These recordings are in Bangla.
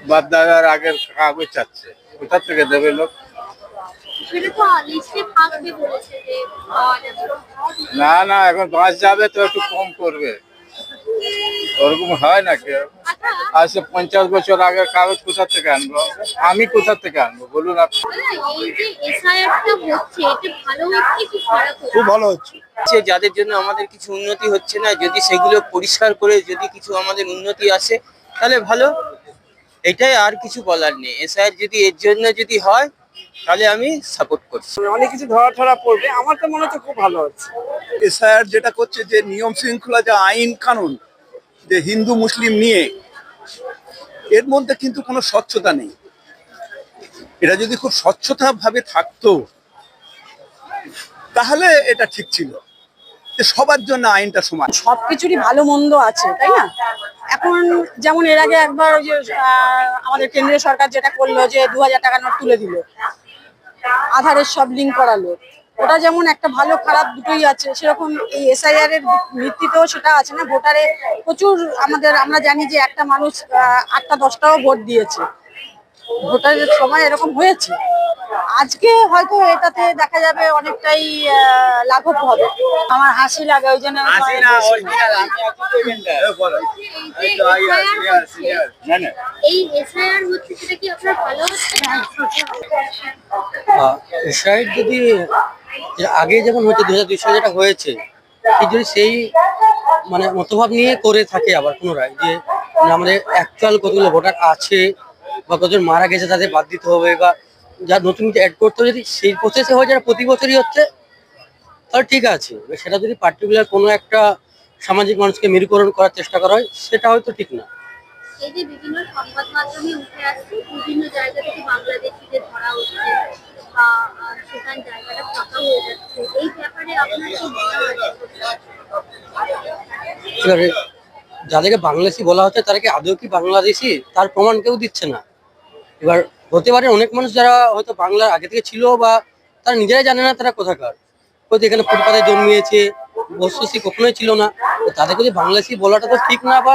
বাদ দাদার আগের কাগজ চাচ্ছে। কোথা থেকে দেবে লোক? না না এখন বাস যাবে তো একটু কম করবে। ওরকম হয় নাকি আচ্ছা। আজ সে পঞ্চাশ বছর আগের কাগজ কোথা থেকে আনব? আমি কোথা থেকে আনব? বলুন আপনি। দাদা, এই যে এসআইআরটা হচ্ছে এটা ভালো হচ্ছে কি খারাপ হচ্ছে? খুব ভালো হচ্ছে। যে যাদের জন্য আমাদের কিছু উন্নতি হচ্ছে না যদি সেগুলো পরিষ্কার করে যদি কিছু আমাদের উন্নতি আসে তাহলে ভালো। এটাই আর কিছু বলার নেই। এসআইআর যদি এর জন্য যদি হয় তাহলে আমি সাপোর্ট করছি। অনেক কিছু ধরা ধরা পড়বে। আমার তো মনে হচ্ছে খুব ভালো হচ্ছে। এসআইআর যেটা করছে যে নিয়ম শৃঙ্খলা যে আইন কানুন যে হিন্দু মুসলিম নিয়ে এর মধ্যে কিন্তু কোনো স্বচ্ছতা নেই। এটা যদি খুব স্বচ্ছতা ভাবে থাকতো তাহলে এটা ঠিক ছিল। যে সবার জন্য আইনটা সমান। সবকিছুরই ভালো মন্দ আছে, তাই না? এখন যেমন এর আগে একবার ওই যে আমাদের কেন্দ্রীয় সরকার যেটা করল যে দু হাজার টাকা নোট তুলে দিল। আধারের সব লিঙ্ক করালো। ওটা যেমন একটা ভালো, খারাপ দুটোই আছে। সেরকম এই এসআইআর এর ভিত্তিতেও সেটা আছে না? ভোটারে প্রচুর আমাদের, আমরা জানি যে একটা মানুষ আটটা, দশটাও ভোট দিয়েছে। ভোটারের সময় এরকম হয়েছে। আজকে হয়তো এটাতে দেখা যাবে অনেকটাই লাঘব হবে। আমার হাসি লাগে ওই জন্য আমি এই যে SIR হচ্ছে, এই এসআইআর হচ্ছে সেটা কি আপনার ভালো হচ্ছে এসআইড যদি আগে যেমন হচ্ছে দু হাজার দুই সালে যেটা হয়েছে যদি সেই মানে মতভাব নিয়ে করে থাকে আবার পুনরায় যে আমাদের অ্যাকচুয়াল কতগুলো ভোটার আছে বা কতজন মারা গেছে তাদের বাদ দিতে হবে বা যা নতুন অ্যাড করতে হবে যদি সেই প্রসেসে হয় যারা প্রতি বছরই হচ্ছে তাহলে ঠিক আছে। সেটা যদি পার্টিকুলার কোনো একটা সামাজিক মানুষকে মেরুকরণ করার চেষ্টা করা হয় সেটা হয়তো ঠিক না। এই যে বিভিন্ন সংবাদ মাধ্যমে উঠে আসছে বিভিন্ন জায়গা থেকে বাংলাদেশিদের ধরা হচ্ছে সেখান জায়গাটা ফাঁকা হয়ে যাচ্ছে। এই ব্যাপারে আপনার কি মনে হয়? যাদেরকে বাংলাদেশি বলা হচ্ছে তারা কি আদৌ কি বাংলাদেশি? তার প্রমাণ কেউ দিচ্ছে না। এবার হতে পারে অনেক মানুষ যারা হয়তো বাংলার আগে থেকে ছিল বা তারা নিজেরাই জানে না তারা কোথাকার। হয়তো এখানে ফুটপাতে জন্মিয়েছে বস্তুসি কখনোই ছিল না। তাদেরকে যদি বাংলাদেশি বলাটা তো ঠিক না বা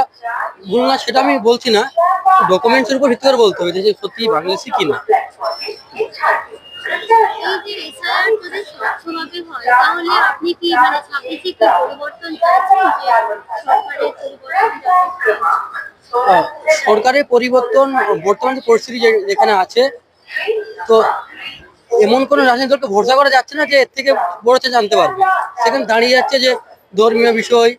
ভুল না, সেটা আমি বলছি না। ডকুমেন্টসের উপর ভিত্তি করে বলতে হবে যে সত্যি স্বচ্ছভাবে হয়, তাহলে আপনি কি মানে কি সরকারের পরিবর্তন, বর্তমান যে পরিস্থিতি যেখানে আছে, তো এমন কোন রাজনৈতিক দলকে ভরসা করা যাচ্ছে না যে এর থেকে বড় জানতে পারবে। সেখানে দাঁড়িয়ে যাচ্ছে যে ধর্মীয় বিষয়।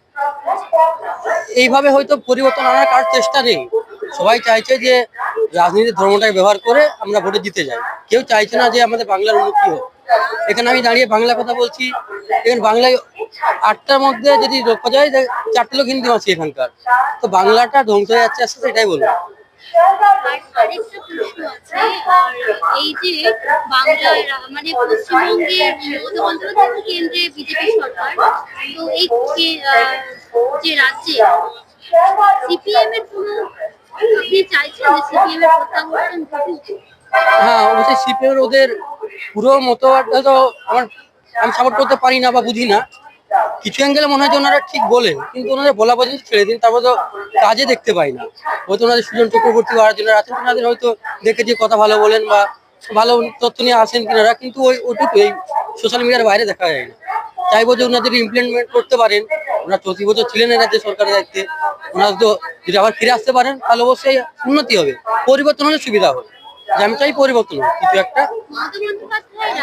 এইভাবে হয়তো পরিবর্তন আনার কার চেষ্টা নেই। সবাই চাইছে যে রাজনীতির ধর্মটাকে ব্যবহার করে আমরা ভোটে জিতে যাই। কেউ চাইছে না যে আমাদের বাংলার উন্নতি হোক। এখানে আমি দাঁড়িয়ে বাংলা কথা বলছি। এখানে বাংলায় আটটার মধ্যে যদি রক্ষা যায় চারটে লোক হিন্দি ভাষী এখানকার। তো বাংলাটা ধ্বংস হয়ে যাচ্ছে আস্তে এটাই বলব। আর আরেকটা প্রশ্ন আছে আর এই যে বাংলার মানে পশ্চিমবঙ্গের মমতা কেন্দ্রে বিজেপি সরকার তো এই যে রাজ্যে সিপিএম এর কোনো আপনি চাইছেন যে সিপিএম এর প্রত্যাবর্তন ঘটুক? হ্যাঁ অবশ্যই সিপিএম ওদের পুরো মতবাদটা তো আমার আমি সাপোর্ট করতে পারি না বা বুঝি না। কিছু অ্যাঙ্গেলে মনে হয় যে ওনারা ঠিক বলেন, কিন্তু ওনাদের বলা পর্যন্ত ছেড়ে দিন, তারপর তো কাজে দেখতে পাই না। হয়তো ওনাদের সুজন চক্রবর্তী বা আরেকজনের আছেন, ওনাদের হয়তো দেখে যে কথা ভালো বলেন বা ভালো তথ্য নিয়ে আসেন কিনারা কিন্তু ওই ওটুকু এই সোশ্যাল মিডিয়ার বাইরে দেখা যায় না। চাইব যে ওনাদের ইমপ্লিমেন্ট করতে পারেন, ওনারা চৌত্রিশ বছর ছিলেন এই রাজ্যে সরকারের দায়িত্বে, ওনারা তো যদি আবার ফিরে আসতে পারেন, তাহলে অবশ্যই উন্নতি হবে, পরিবর্তন হলে সুবিধা হবে। যে আমি চাই পরিবর্তন কিছু একটা।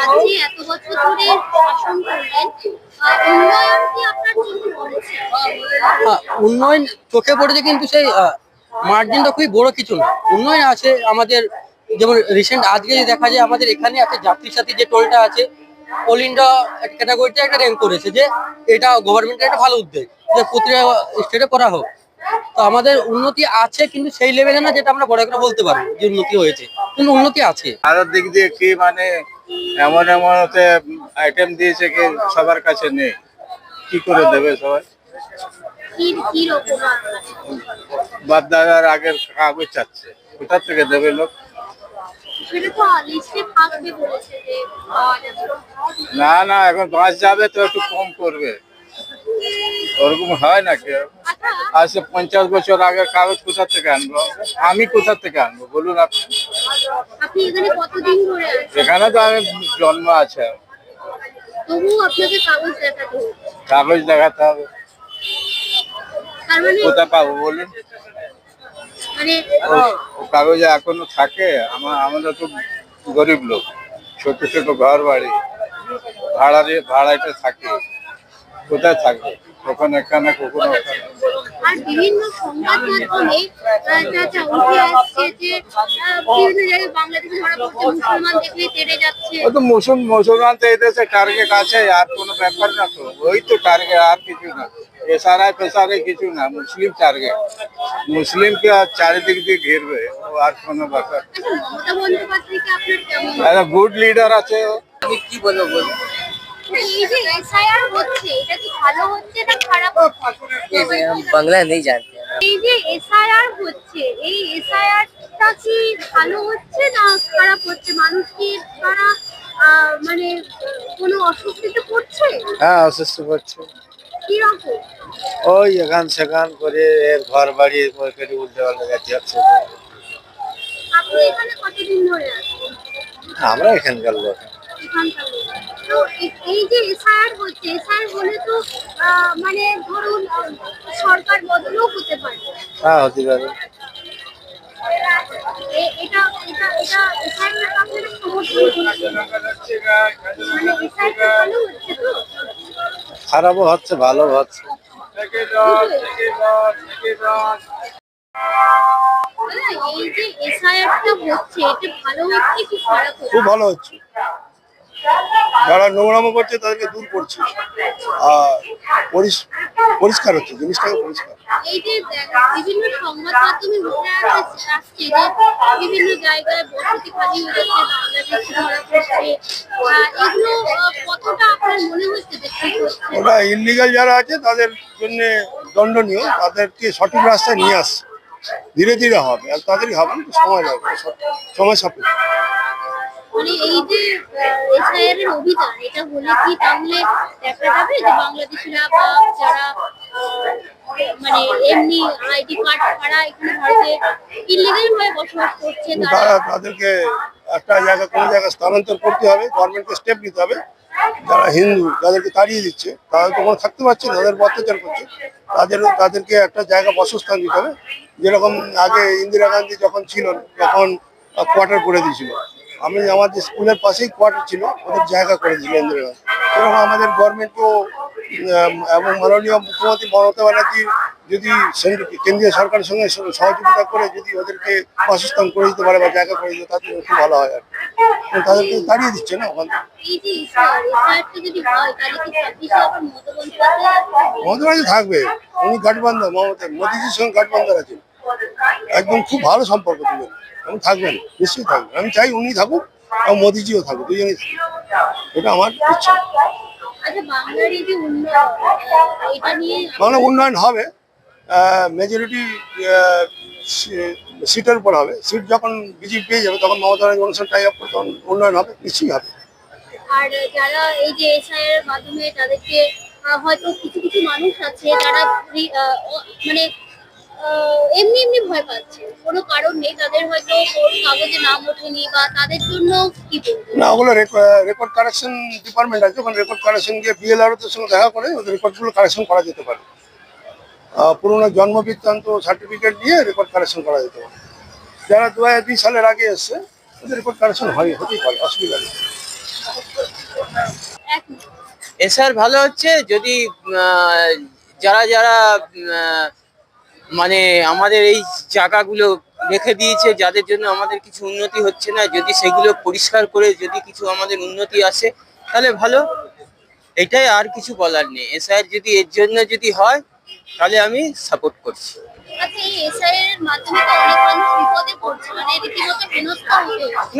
উন্নয়ন চোখে পড়েছে হ্যাঁ, উন্নয়ন চোখে পড়েছে কিন্তু সেই মার্জিনটা খুবই বড় কিছু না। উন্নয়ন আছে আমাদের যেমন রিসেন্ট আজকে যে দেখা যায় আমাদের এখানে আছে যাত্রীর সাথে যে টোলটা আছে অল ইন্ডিয়া ক্যাটাগরিতে একটা র্যাঙ্ক করেছে যে এটা গভর্নমেন্টের একটা ভালো উদ্যোগ। যে প্রতিটা স্টেটে করা হোক। তো আমাদের উন্নতি আছে কিন্তু সেই লেভেলে না যেটা আমরা বড় করে বলতে পারব যে উন্নতি হয়েছে। কিন্তু উন্নতি আছে। আরও দিক দিয়ে কি মানে এমন এমন আইটেম দিয়েছে কি সবার কাছে নেই? কি করে দেবে সবাই? কি কি রকম বাদ দাদার আগের কাগজ চাচ্ছে। কোথা থেকে দেবে লোক? না না এখন বাস যাবে তো একটু কম করবে। ওরকম হয় নাকি? আচ্ছা আজকে পঞ্চাশ বছর আগে কাগজ কোথা থেকে আনব? আমি কোথা থেকে আনব? বলুন আপনি। এখানে তো আমি জন্ম আছে। কাগজ দেখাতে হবে। মানে কোথা পাবো বলুন? মানে কাগজে এখনও থাকে? আমার আমাদের তো গরিব লোক। ছোট ছোট ঘর বাড়ি ভাড়া ভাড়াতে থাকে। কোথায় থাকবে? কখনো এখানে কখনো ওখানে আর বিভিন্ন সংবাদ মাধ্যমে আহ, যা যা উঠে আসছে যে আহ, বিভিন্ন জায়গায় বাংলাদেশে ধরা পড়ছে মুসলমান দেখলে তেড়ে যাচ্ছে। ও তো মুসলিম মুসলমান তো এদেশে টার্গেট আছে আর কোনো ব্যাপার না তো। ওই তো টার্গেট আর কিছু না। এসারায় পেশারে কিছু না মুসলিম টার্গেট মুসলিমকে আর চারিদিক দিয়ে ঘিরবে ও আর কোনো ব্যাপার আচ্ছা মমতা বন্দ্যোপাধ্যায়কে আপনার কেমন একটা গুড লিডার আছে ও। আমি কি বলব বলুন? মানে বাংলা নেই জানতে। এই যে এসআইআর হচ্ছে এই কি ভালো হচ্ছে না খারাপ হচ্ছে? মানুষ কি তারা মানে কোনো অসুস্থিতে পড়ছে? হ্যাঁ অসুস্থ ওই এখান সেখান করে এর ঘর বাড়ি করে উল্টে পাল্টে যাচ্ছে হচ্ছে আমরা এখানকার লোক। এখানকার তো এই যে এসআইআর হচ্ছে এসআইআর হলে তো মানে ধরুন সরকার বদলও হতে পারে। হ্যাঁ হতে পারে। এটা এটা এটা এসআইআর আপনারা সমর্থন করছেন মানে খারাপও হচ্ছে ভালো এটা ভালো হচ্ছে? খুব ভালো হচ্ছে। যারা নোংরামো করছে তাদেরকে দূর করছে। আর পরিষ- পরিষ্কার হচ্ছে জিনিসটাকে পরিষ্কার। এই যে বিভিন্ন সংবাদ মাধ্যমে উঠে আসছে আসছে যে বিভিন্ন জায়গায় বসতি খালি হয়ে যাচ্ছে বাংলাদেশে ধরা পড়ছে। এগুলো কতটা আপনার মনে হচ্ছে যে ঠিক হচ্ছে? ওটা ইলিগাল যারা আছে তাদের জন্য দণ্ডনীয় তাদেরকে সঠিক রাস্তায় নিয়ে আসছে। ধীরে ধীরে হবে আর তাদেরই হবে সময় লাগবে সময় সাপেক্ষ। মানে এই যে এসআইআর অভিযান, এটা হলে কি তাহলে দেখা যাবে যে বাংলাদেশিরা বা যারা মানে এমনি আইডি কার্ড ছাড়া এখানে ভারতে ইলিগাল ভাবে বসবাস করছে, তারা তাদেরকে একটা জায়গা, কোনো জায়গায় স্থানান্তর করতে হবে গভর্নমেন্টকে স্টেপ নিতে হবে। যারা হিন্দু যাদেরকে তাড়িয়ে দিচ্ছে। তারা তো কোনো থাকতে পারছে তাদের অত্যাচার করছে। তাদের, তাদেরকে একটা জায়গা বাসস্থান দিতে হবে। যেরকম আগে ইন্দিরা গান্ধী যখন ছিল তখন কোয়ার্টার করে দিয়েছিল। আমি আমাদের স্কুলের পাশেই কোয়ার্টার ছিল ওদের জায়গা করে দিয়েছিল ইন্দিরা এরকম আমাদের গভর্নমেন্টকেও এবং মাননীয় মুখ্যমন্ত্রী মমতা ব্যানার্জি যদি কেন্দ্রীয় সরকারের সঙ্গে সহযোগিতা করে যদি ওদেরকে বাসস্থান করে দিতে পারে বা জায়গা করে দিতে তাদের খুব ভালো হয় আর কি। তাদেরকে দাঁড়িয়ে দিচ্ছে না ওখান মমতা ব্যানার্জি থাকবে। উনি গাঠবান্ধব মমতা মোদিজির সঙ্গে গাঠবান্ধব আছেন একদম খুব ভালো সম্পর্ক দুজন। এবং থাকবেন নিশ্চয়ই থাকবেন। আমি চাই উনি থাকুক এবং মোদিজিও থাকুক দুজনেই থাকুক। এটা আমার ইচ্ছা। আচ্ছা বাংলা উন্নয়ন হবে মেজরিটি সিটের উপর হবে। সিট যখন বিজেপি পেয়ে যাবে তখন মমতা ব্যানার্জি অনুষ্ঠান টাই আপ তখন উন্নয়ন হবে নিশ্চয়ই হবে আর যারা এই যে এসআইআর এর মাধ্যমে তাদেরকে হয়তো কিছু কিছু মানুষ আছে যারা মানে এমনি এমনি ভয় পাচ্ছে। কোনো কারণ নেই তাদের হয়তো কোন কাগজে নাম ওঠেনি বা তাদের জন্য কি বলব? না ওগুলো রেকর্ড কারেকশন ডিপার্টমেন্ট আছে ওখানে রেকর্ড কারেকশন গিয়ে বিএলআরওদের সঙ্গে দেখা করে ওদের রেকর্ডগুলো কারেকশন করা যেতে পারে। পুরোনো জন্ম বৃত্তান্ত সার্টিফিকেট দিয়ে রেকর্ড কারেকশন করা যেতে পারে। যারা দু হাজার দুই সালের আগে এসছে ওদের রেকর্ড কারেকশন হয় হতেই পারে অসুবিধা নেই। এক এসআর ভালো হচ্ছে যদি যারা যারা মানে আমাদের এই জায়গাগুলো রেখে দিয়েছে যাদের জন্য আমাদের কিছু উন্নতি হচ্ছে না। যদি সেগুলো পরিষ্কার করে যদি কিছু আমাদের উন্নতি আসে তাহলে ভালো। এটাই আর কিছু বলার নেই। এসআর যদি এর জন্য যদি হয় তাহলে আমি সাপোর্ট করছি। আচ্ছা মানে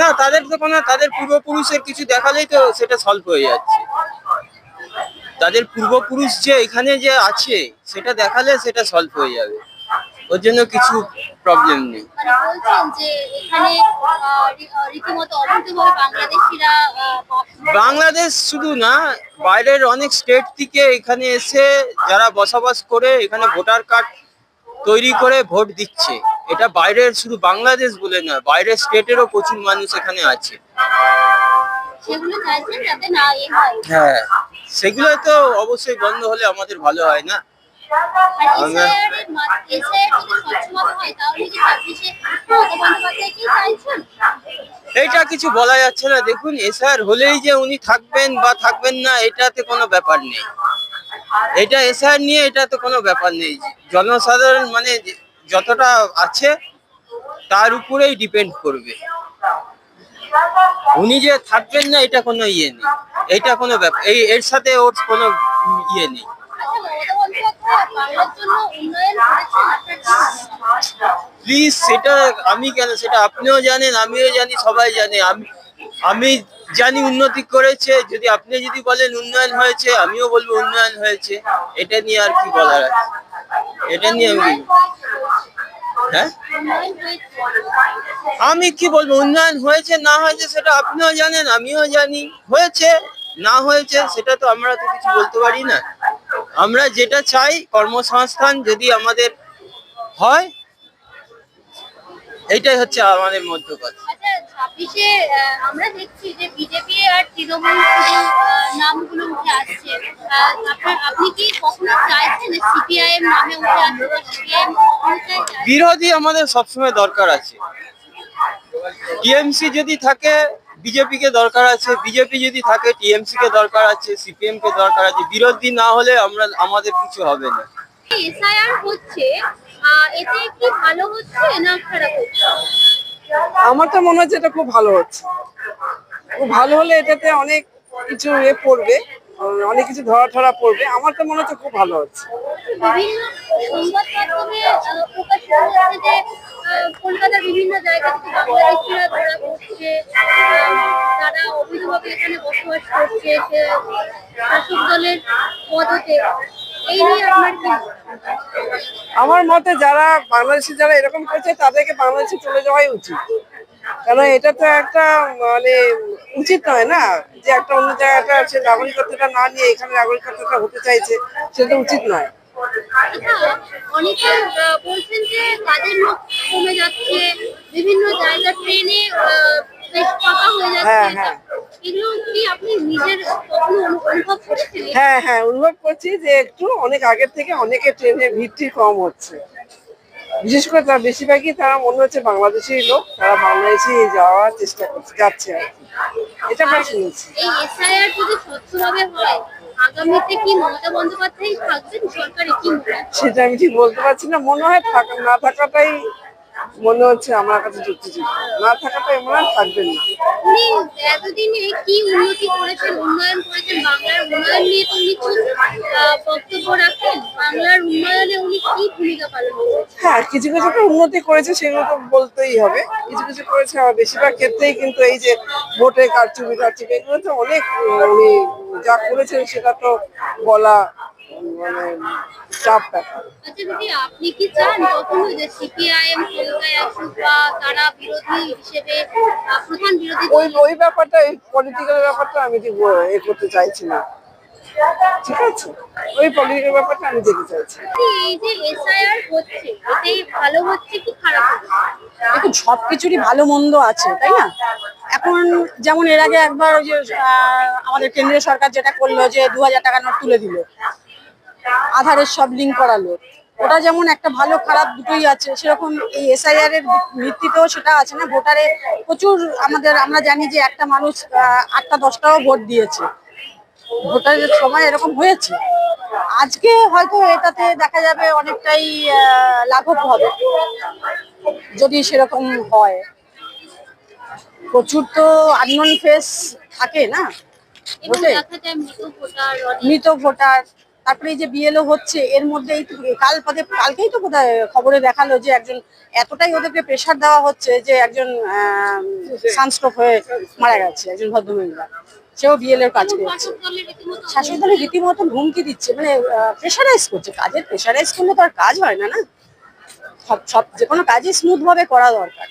না তাদের তো কোনো তাদের পূর্বপুরুষের কিছু দেখালেই তো সেটা সলভ হয়ে যাচ্ছে। তাদের পূর্বপুরুষ যে এখানে যে আছে সেটা দেখালে সেটা সলভ হয়ে যাবে। ওর জন্য কিছু প্রবলেম নেই। বাংলাদেশ শুধু না বাইরের অনেক স্টেট থেকে এখানে এসে যারা বসবাস করে এখানে ভোটার কার্ড তৈরি করে ভোট দিচ্ছে। এটা বাইরের শুধু বাংলাদেশ বলে নয় বাইরের স্টেটেরও প্রচুর মানুষ এখানে আছে। হয়। হ্যাঁ সেগুলো তো অবশ্যই বন্ধ হলে আমাদের ভালো হয় না। কি চাইছেন? এইটা কিছু বলা যাচ্ছে না। দেখুন এসআর হলেই যে উনি থাকবেন বা থাকবেন না এটাতে কোনো ব্যাপার নেই। এটা এসআর নিয়ে এটাতে কোনো ব্যাপার নেই। জনসাধারণ মানে যতটা আছে তার উপরেই ডিপেন্ড করবে। উনি যে থাকবেন না এটা কোনো ইয়ে নেই। এটা কোনো ব্যাপার এই এর সাথে ওর কোনো ইয়ে নেই। প্লিজ সেটা আমি কেন, সেটা আপনিও জানেন, আমিও জানি, সবাই জানে। আমি আমি জানি উন্নতি করেছে, যদি আপনি যদি বলেন উন্নয়ন হয়েছে, আমিও বলব উন্নয়ন হয়েছে। এটা নিয়ে আর কি বলার আছে? এটা নিয়ে আমি হ্যাঁ? আমি কি বলব, উন্নয়ন হয়েছে, না হয়েছে, সেটা আপনিও জানেন, আমিও জানি। হয়েছে, না হয়েছে, সেটা তো আমরা তো কিছু বলতে পারি না। আমরা যেটা চাই কর্মসংস্থান যদি আমাদের হয় এইটাই হচ্ছে আমাদের মধ্য কথা। আচ্ছা ছাব্বিশে আমরা দেখছি যে বিজেপি আর তৃণমূল নামগুলো উঠে আসছে আপনি কি কখনো চাইছেন সিপিআইএম নামে উঠে আসছে সিপিআইএম বিরোধী আমাদের সবসময় দরকার আছে। টিএমসি যদি থাকে বিজেপি কে দরকার আছে বিজেপি যদি থাকে টিএমসি কে দরকার আছে সিপিএম কে দরকার আছে বিরোধী না হলে আমরা আমাদের কিছু হবে না। এসআইআর হচ্ছে এতে কি ভালো হচ্ছে না খারাপ হচ্ছে? আমার তো মনে হচ্ছে এটা খুব ভালো হচ্ছে। খুব ভালো হলে এটাতে অনেক কিছু এ পড়বে অনেক কিছু ধরা ধরা পড়বে। আমার তো মনে হচ্ছে খুব ভালো হচ্ছে। বিভিন্ন সংবাদ মাধ্যমে আহ, হচ্ছে যে আহ, কলকাতার বিভিন্ন জায়গা থেকে বাংলাদেশিরা ধরা পড়ছে তারা অবৈধভাবে এখানে বসবাস করছে শাসক দলের মদতে। আমার মতে যারা বাংলাদেশি যারা এরকম করছে তাদেরকে বাংলাদেশে চলে যাওয়াই উচিত। কারণ এটা তো একটা মানে উচিত নয় না যে একটা অন্য জায়গাটা সে নাগরিকত্বটা না নিয়ে এখানে নাগরিকত্বটা হতে চাইছে সেটা উচিত নয়। আচ্ছা অনেকে বলছেন যে কাজের লোক কমে যাচ্ছে বিভিন্ন জায়গা ট্রেনে ফাঁকা হয়ে হ্যাঁ, যাচ্ছে। হ্যাঁ। এগুলো কি আপনি নিজের অনুভব করেছিলেন? হ্যাঁ হ্যাঁ অনুভব করছি যে একটু অনেক আগের থেকে অনেকে ট্রেনের ভিড়টি কম হচ্ছে। বিশেষ করে তার বেশিরভাগই তারা মনে হচ্ছে বাংলাদেশি লোক তারা বাংলাদেশে যাওয়ার চেষ্টা করছে যাচ্ছে আর কি। এটা আমরা শুনেছি। এই এসআইআর যদি স্বচ্ছভাবে হয় আগামীতে কি মমতা বন্দ্যোপাধ্যায় থাকবেন? সরকারে কি সেটা আমি ঠিক বলতে পারছি না। মনে হয় থাকা না থাকাটাই মনে হচ্ছে আমার কাছে যুক্তিযুক্ত না থাকাটাই মনে হয় থাকবেন না। উনি এতদিনে কি উন্নতি করেছেন? উন্নয়ন করেছেন বাংলার উন্নয়ন নিয়ে তো উনি খুব আহ, বক্তব্য রাখেন। বাংলার উন্নয়নে উনি কি ভূমিকা পালন হ্যাঁ কিছু কিছু তো উন্নতি করেছে সেগুলো তো বলতেই হবে। কিছু কিছু করেছে আবার বেশিরভাগ ক্ষেত্রেই কিন্তু এই যে ভোটে কারচুপি কারচুপি এগুলো তো অনেক উনি যা করেছেন সেটা তো বলা মানে চাপ আচ্ছা দিদি আপনি কি চান কখনো যে সিপিআইএম ক্ষমতায় আসুক বা তারা বিরোধী হিসেবে প্রধান বিরোধী ওই ওই ব্যাপারটা এই পলিটিক্যাল ব্যাপারটা আমি ঠিক এ করতে চাইছি না। ঠিক আছে? ওই পলিটিক্যাল ব্যাপারটা আমি দেখতে চাইছি। এই যে এসআইআর হচ্ছে ভালো হচ্ছে কি খারাপ হচ্ছে? দেখুন সবকিছুরই ভালো মন্দ আছে তাই না? এখন যেমন এর আগে একবার ওই যে আহ, আমাদের কেন্দ্রীয় সরকার যেটা করল যে দু হাজার টাকা নোট তুলে দিল আধারের সব লিঙ্ক করালো। ওটা যেমন একটা ভালো খারাপ দুটোই আছে। সেরকম এই এসআইআর এর ভিত্তিতেও সেটা আছে না? ভোটারে প্রচুর আমাদের আমরা জানি যে একটা মানুষ আটটা দশটাও ভোট দিয়েছে। ভোটারের সময় এরকম হয়েছে। আজকে হয়তো এটাতে দেখা যাবে অনেকটাই লাঘব হবে। যদি সেরকম হয়। প্রচুর তো আননোন ফেস থাকে না? মৃত ভোটার। তারপরে এই যে বিএলও হচ্ছে, এর মধ্যে কাল পদে, কালকেই তো বোধহয় খবরে দেখাল যে একজন, এতটাই ওদেরকে প্রেশার দেওয়া হচ্ছে যে একজন সানস্ট্রোক হয়ে মারা গেছে, একজন ভদ্রমহিলা। সেও বিএলএর কাজ করছে। শাসক দলের রীতিমতো হুমকি দিচ্ছে মানে প্রেশারাইজ করছে। কাজের প্রেশারাইজ করলে তো আর কাজ হয় না না? সব সব, যে কোনো কাজই স্মুথ ভাবে করা দরকার।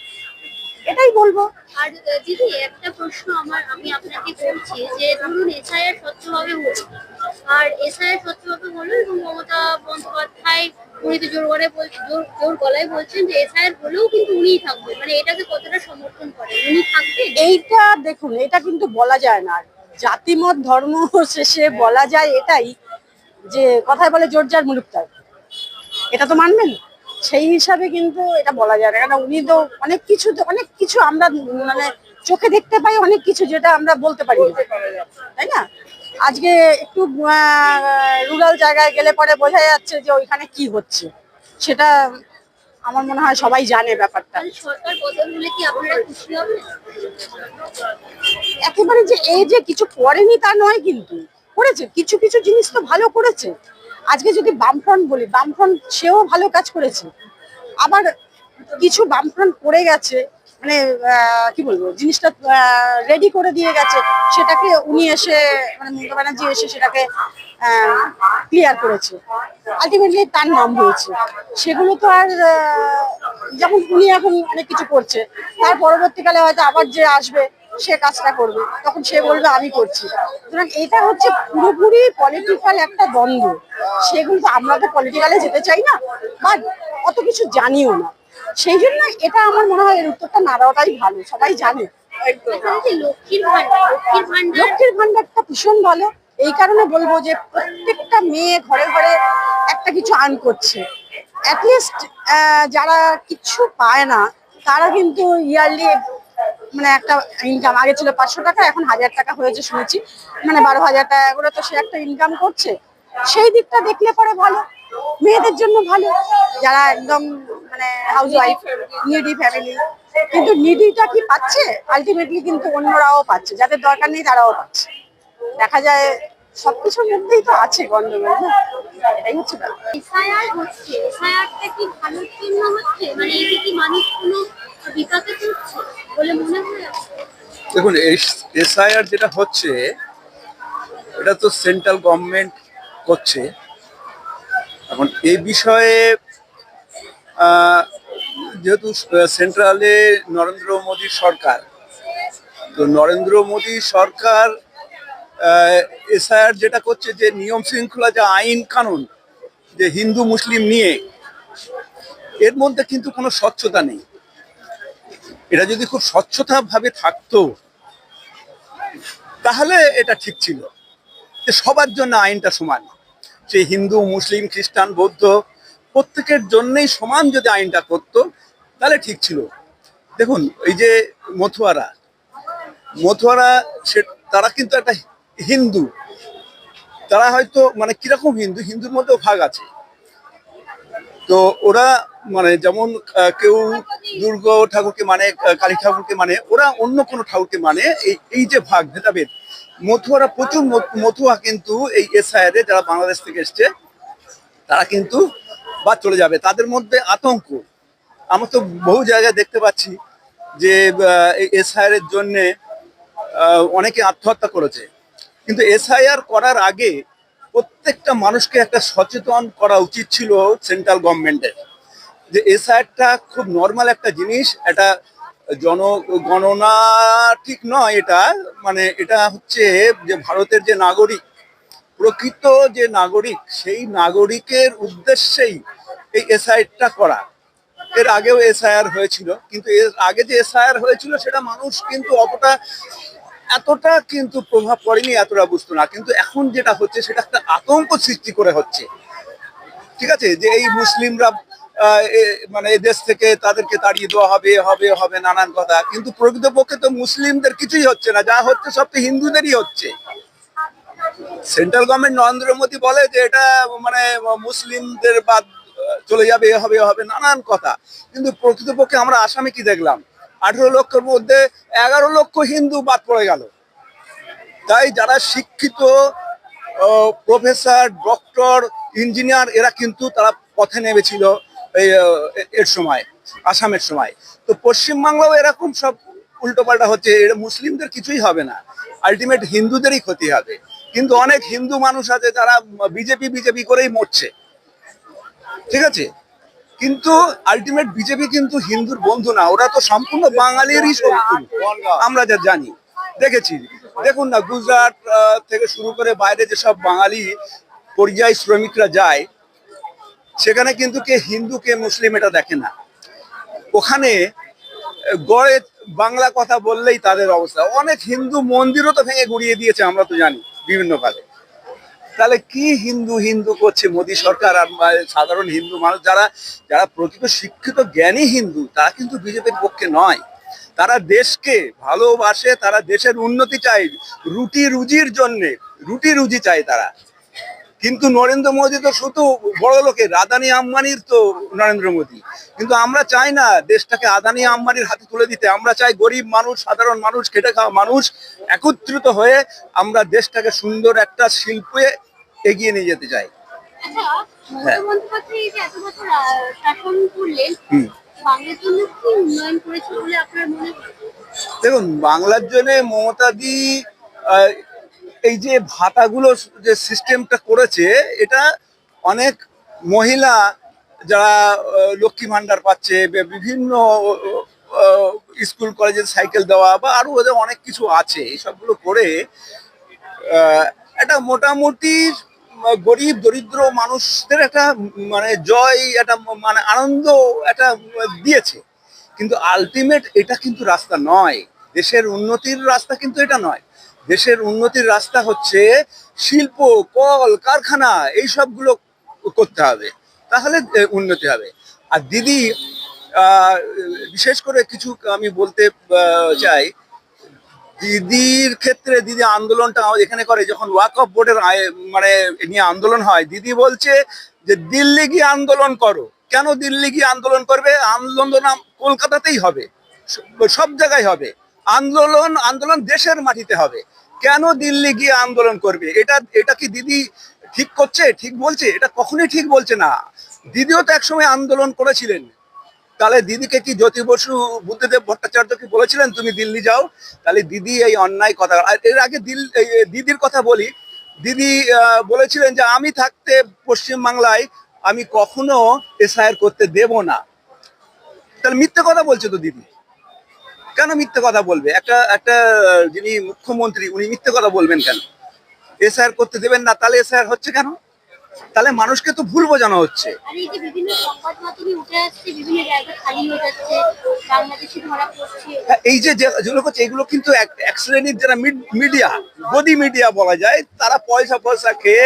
এটাই বলব। আর দিদি একটা প্রশ্ন আমার আমি আপনাকে বলছি যে ধরুন এসআইআর স্বচ্ছভাবে হলো আর এসআইআর স্বচ্ছভাবে হলো এবং মমতা বন্দ্যোপাধ্যায় উনি তো জোর গলায় জোর গলায় বলছেন যে এসআইআর হলেও কিন্তু উনিই থাকবেন। মানে এটাকে কতটা সমর্থন করেন? উনি থাকবেন? এইটা দেখুন এটা কিন্তু বলা যায় না। জাতিমত ধর্ম শেষে বলা যায় এটাই যে কথায় বলে জোর যার মুলুক তার। এটা তো মানবেন? সেই হিসাবে কিন্তু এটা বলা যায় না। কারণ উনি তো অনেক কিছু তো- অনেক কিছু আমরা মানে চোখে দেখতে পাই অনেক কিছু যেটা আমরা বলতে পারি। তাই না? আজকে একটু রুরাল জায়গায় গেলে পরে বোঝা যাচ্ছে যে ওইখানে কি হচ্ছে। সেটা আমার মনে হয় সবাই জানে ব্যাপারটা। একেবারে যে এই যে কিছু করেনি তা নয় কিন্তু করেছে। কিছু কিছু জিনিস তো ভালো করেছে। আজকে যদি বামফ্রন্ট বলি, বামফ্রন্ট সেও ভালো কাজ করেছে। আবার কিছু বামফ্রন্ট পড়ে গেছে মানে কি বলব, জিনিসটা রেডি করে দিয়ে গেছে, সেটাকে উনি এসে মানে মমতা ব্যানার্জি এসে সেটাকে ক্লিয়ার করেছে। আলটিমেটলি তার নাম হয়েছে। সেগুলো তো আর যেমন উনি এখন অনেক কিছু করছে, তার পরবর্তীকালে হয়তো আবার যে আসবে সে কাজটা করবে তখন সে বলবে আমি করছি। সুতরাং এটা হচ্ছে পুরোপুরি পলিটিক্যাল একটা দ্বন্দ্ব। সেগুলো আমরা তো পলিটিক্যালে যেতে চাই না বা অত কিছু জানিও না। সেই জন্য এটা আমার মনে হয় এর উত্তরটা না দেওয়াটাই ভালো সবাই জানে। লক্ষ্মীর ভান্ডার? লক্ষ্মীর ভান্ডার? লক্ষ্মীর ভান্ডারটা ভীষণ ভালো। এই কারণে বলব যে প্রত্যেকটা মেয়ে ঘরে ঘরে একটা কিছু আর্ন করছে। অ্যাটলিস্ট যারা কিছু পায় না তারা কিন্তু ইয়ারলি মানে একটা ইনকাম আগে ছিল পাঁচশো টাকা, এখন হাজার টাকা হয়েছে শুনেছি। মানে বারো হাজার টাকা করে তো সে একটা ইনকাম করছে। সেই দিকটা দেখলে পরে ভালো, মেয়েদের জন্য ভালো। যারা একদম মানে হাউস ওয়াইফ নিডি ফ্যামিলি কিন্তু নিডিটা কি পাচ্ছে? আলটিমেটলি কিন্তু অন্যরাও পাচ্ছে। যাদের দরকার নেই তারাও পাচ্ছে। দেখা যায় সবকিছুর মধ্যেই তো আছে গন্ডগোল না এটাই হচ্ছে দেখুন এসআইআর যেটা হচ্ছে, এটা তো সেন্ট্রাল গভর্নমেন্ট করছে। এখন এই বিষয়ে যেহেতু সেন্ট্রালে নরেন্দ্র মোদী সরকার, তো নরেন্দ্র মোদী সরকার এসআইআর যেটা করছে যে নিয়ম শৃঙ্খলা, যে আইন কানুন, যে হিন্দু, মুসলিম নিয়ে, এর মধ্যে কিন্তু কোনো স্বচ্ছতা নেই। এটা যদি খুব স্বচ্ছতা ভাবে থাকতো, তাহলে এটা ঠিক ছিল যে সবার জন্য আইনটা সমান। সে হিন্দু, মুসলিম, খ্রিস্টান, বৌদ্ধ, প্রত্যেকের জন্যই সমান যদি আইনটা করতো, তাহলে ঠিক ছিল। দেখুন, এই যে মথুয়ারা মথুয়ারা সে, তারা কিন্তু একটা হিন্দু। তারা হয়তো মানে কীরকম হিন্দু? হিন্দুর মধ্যেও ভাগ আছে। তো ওরা মানে যেমন কেউ দুর্গ ঠাকুরকে মানে কালী ঠাকুরকে মানে ওরা অন্য কোনো ঠাকুরকে মানে এই এই যে ভাগ, ভেদাভেদ, মথুয়ারা প্রচুর মথ- মথুয়া কিন্তু এই এসআইআর যারা বাংলাদেশ থেকে এসছে, তারা কিন্তু বাদ চলে যাবে। তাদের মধ্যে আতঙ্ক। আমরা তো বহু জায়গায় দেখতে পাচ্ছি যে এই এসআইআর এর জন্যে অনেকে আত্মহত্যা করেছে। কিন্তু এসআইআর করার আগে প্রত্যেকটা মানুষকে একটা সচেতন করা উচিত ছিল সেন্ট্রাল গভর্নমেন্টের যে এসআইআরটা খুব নর্মাল একটা জিনিস, এটা জনগণনা ঠিক নয় এটা মানে এটা হচ্ছে যে ভারতের যে নাগরিক, প্রকৃত যে নাগরিক, সেই নাগরিকের উদ্দেশ্যেই এই এসআইআরটা করা। এর আগেও এসআইআর হয়েছিল, কিন্তু এর আগে যে এসআইআর হয়েছিল, সেটা মানুষ কিন্তু অতটা এতটা কিন্তু প্রভাব পড়েনি, এতটা বুঝতো না। কিন্তু এখন যেটা হচ্ছে, সেটা একটা আতঙ্ক সৃষ্টি করে হচ্ছে। ঠিক আছে? যে এই মুসলিমরা মানে দেশ থেকে তাদেরকে তাড়িয়ে দেওয়া হবে হবে হবে, নানান কথা। কিন্তু প্রকৃতপক্ষে তো মুসলিমদের কিছুই হচ্ছে না। যা হচ্ছে, সব তো হিন্দুদেরই হচ্ছে। সেন্ট্রাল গভর্নমেন্ট নরেন্দ্র মোদী বলে যে এটা মানে মুসলিমদের বাদ চলে যাবে হবে হবে, নানান কথা। কিন্তু প্রকৃতপক্ষে আমরা আসামে কি দেখলাম? আঠেরো লক্ষের মধ্যে এগারো লক্ষ হিন্দু বাদ পড়ে গেল। তাই যারা শিক্ষিত প্রফেসর, ডক্টর, ইঞ্জিনিয়ার, এরা কিন্তু তারা পথে নেমেছিল এই এর সময়, আসামের সময়। তো পশ্চিমবাংলাও এরকম সব উল্টোপাল্টা হচ্ছে এটা মুসলিমদের কিছুই হবে না। আলটিমেট হিন্দুদেরই ক্ষতি হবে। কিন্তু অনেক হিন্দু মানুষ আছে তারা বিজেপি বিজেপি করেই মরছে। ঠিক আছে? কিন্তু আলটিমেট বিজেপি কিন্তু হিন্দুর বন্ধু না, ওরা তো সম্পূর্ণ বাঙালিরই শত্রু। আমরা যা জানি। দেখেছি। দেখুন না, গুজরাট থেকে শুরু করে বাইরে যেসব বাঙালি পর্যায় শ্রমিকরা যায়, সেখানে কিন্তু কে হিন্দু, কে মুসলিম এটা দেখে না। ওখানে গড়ে বাংলা কথা বললেই তাদের অবস্থা। অনেক হিন্দু মন্দিরও তো ভেঙে গুড়িয়ে দিয়েছে, আমরা তো জানি, বিভিন্ন কালে। তাহলে কি হিন্দু হিন্দু করছে? মোদী সরকার আর সাধারণ হিন্দু মানুষ যারা যারা প্রকৃত শিক্ষিত জ্ঞানী হিন্দু, তারা কিন্তু বিজেপির পক্ষে নয়। তারা দেশকে ভালোবাসে, তারা দেশের উন্নতি চায় রুটি রুজির জন্যে রুটি রুজি চায় তারা। কিন্তু নরেন্দ্র মোদী তো শুধু বড় লোকের আদানি আম্বানির তো নরেন্দ্র মোদী। কিন্তু আমরা চাই না দেশটাকে আদানি আম্বানির হাতে তুলে দিতে। আমরা চাই গরিব মানুষ সাধারণ মানুষ খেটে খাওয়া মানুষ একত্রিত হয়ে আমরা দেশটাকে সুন্দর একটা শিল্পে এগিয়ে নিয়ে যেতে চাই। আচ্ছা হ্যাঁ। দেখুন বাংলার জন্য মমতাদি এই যে ভাতাগুলো যে সিস্টেমটা করেছে, এটা অনেক মহিলা যারা লক্ষ্মী ভান্ডার পাচ্ছে বিভিন্ন স্কুল, কলেজে সাইকেল দেওয়া বা আরও ওদের অনেক কিছু আছে। এইসবগুলো করে একটা মোটামুটি গরিব, দরিদ্র মানুষদের একটা মানে জয়, একটা মানে আনন্দ, একটা দিয়েছে। কিন্তু আলটিমেট এটা কিন্তু রাস্তা নয়। দেশের উন্নতির রাস্তা কিন্তু এটা নয়। দেশের উন্নতির রাস্তা হচ্ছে শিল্প, কল, কারখানা এই সবগুলো করতে হবে। তাহলে উন্নতি হবে। আর দিদি বিশেষ করে কিছু আমি বলতে চাই। দিদির ক্ষেত্রে দিদি আন্দোলনটা আমাদের এখানে করে, যখন ওয়াক অফ বোর্ডের মানে নিয়ে আন্দোলন হয়, দিদি বলছে যে, দিল্লি গিয়ে আন্দোলন করো। কেন দিল্লি গিয়ে আন্দোলন করবে? আন্দোলন কলকাতাতেই হবে। সব জায়গায় হবে। আন্দোলন আন্দোলন দেশের মাটিতে হবে। কেন দিল্লি গিয়ে আন্দোলন করবে? এটা এটা কি দিদি ঠিক করছে, ঠিক বলছে? এটা কখনই ঠিক বলছে না। দিদিও তো একসময় আন্দোলন করেছিলেন। তাহলে দিদিকে কি জ্যোতি বসু, বুদ্ধদেব ভট্টাচার্য কি বলেছিলেন, তুমি দিল্লি যাও তাহলে দিদি এই অন্যায় কথা, আর এর আগে দিদির কথা বলি। দিদি বলেছিলেন যে, আমি থাকতে পশ্চিম বাংলায় আমি কখনো এসআইআর করতে দেব না। তাহলে মিথ্যে কথা বলছে তো দিদি। কেন মিথ্যে কথা বলবে? একটা একটা যিনি মুখ্যমন্ত্রী উনি মিথ্যে কথা বলবেন কেন? এসআইআর করতে দেবেন না তাহলে এসআইআর হচ্ছে কেন? তাহলে মানুষকে তো ভুল বোঝানো হচ্ছে। এই যে হয়ে যেগুলো করছে এগুলো কিন্তু এক শ্রেণির যারা মিডিয়া গদি মিডিয়া বলা যায় তারা পয়সা পয়সা খেয়ে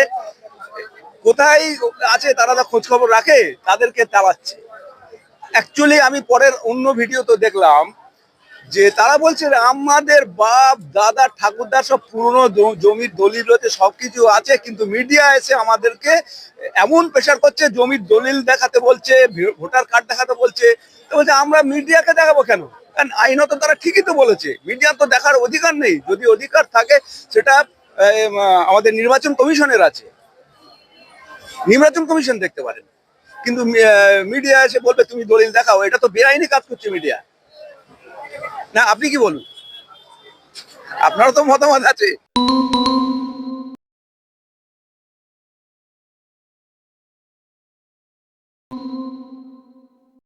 কোথায় আছে তারা তো খোঁজ খবর রাখে তাদেরকে চালাচ্ছে অ্যাকচুয়ালি আমি পরের অন্য ভিডিও তো দেখলাম যে তারা বলছে আমাদের বাপ, দাদা ঠাকুরদার সব পুরনো জমির দলিল রয়েছে সবকিছু আছে, কিন্তু মিডিয়া এসে আমাদেরকে এমন প্রেশার করছে, জমির দলিল দেখাতে বলছে ভোটার কার্ড দেখাতে বলছে। তো বলছে, আমরা মিডিয়াকে দেখাবো কেন? কারণ আইনত তারা ঠিকই তো বলেছে। মিডিয়া তো দেখার অধিকার নেই। যদি অধিকার থাকে, সেটা আমাদের নির্বাচন কমিশনের আছে। নির্বাচন কমিশন দেখতে পারেন। কিন্তু মিডিয়া এসে বলবে, তুমি দলিল দেখাও। এটা তো বেআইনি কাজ করছে মিডিয়া। না আপনি কি বলুন? আপনারও তো মতামত আছে।